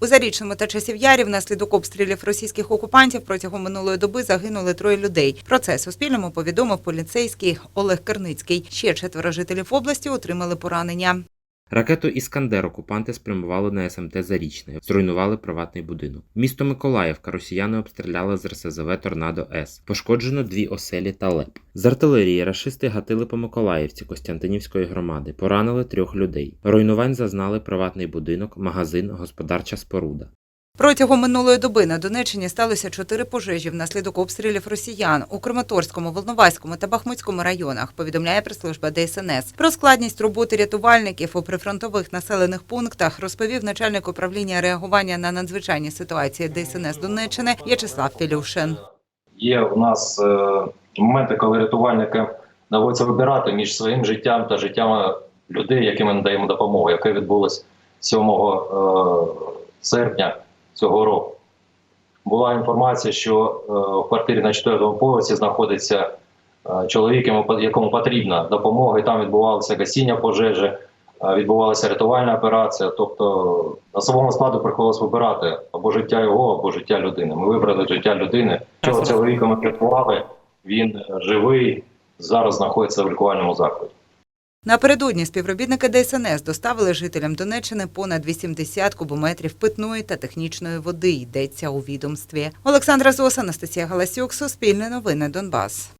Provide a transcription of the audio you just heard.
У Зарічному та часів ярі внаслідок обстрілів російських окупантів протягом минулої доби загинули троє людей. Про це Суспільному повідомив поліцейський Олег Керницький. Ще четверо жителів області отримали поранення. Ракету Іскандер окупанти спрямували на СМТ Зарічне, зруйнували приватний будинок. Місто Миколаївка росіяни обстріляли з РСЗВ Торнадо С. Пошкоджено дві оселі та ЛЕП. З артилерії рашисти гатили по Миколаївці Костянтинівської громади, поранили трьох людей. Руйнувань зазнали приватний будинок, магазин, господарча споруда. Протягом минулої доби на Донеччині сталося чотири пожежі внаслідок обстрілів росіян у Краматорському, Волноваському та Бахмутському районах. Повідомляє прес-служба ДСНС. Про складність роботи рятувальників у прифронтових населених пунктах розповів начальник управління реагування на надзвичайні ситуації ДСНС Донеччини В'ячеслав Філюшин. Є у нас е, моменти, коли рятувальникам доводиться вибирати між своїм життям та життям людей, яким ми надаємо допомогу, яке відбулось 7 е, серпня цього року. Була інформація, що е, в квартирі на четвертому поверсі знаходиться е, чоловік, якому потрібна допомога, і там відбувалося гасіння пожежі, е, відбувалася рятувальна операція. Тобто особовому складу приходилось вибирати або життя його, або життя людини. Ми вибрали життя людини. Цього чоловіка ми врятували, він живий, зараз знаходиться в лікувальному закладі. Напередодні співробітники ДСНС доставили жителям Донеччини понад 80 кубометрів питної та технічної води. Йдеться у відомстві. Олександра Зоса, Анастасія Галасюк, Суспільне новини, Донбас.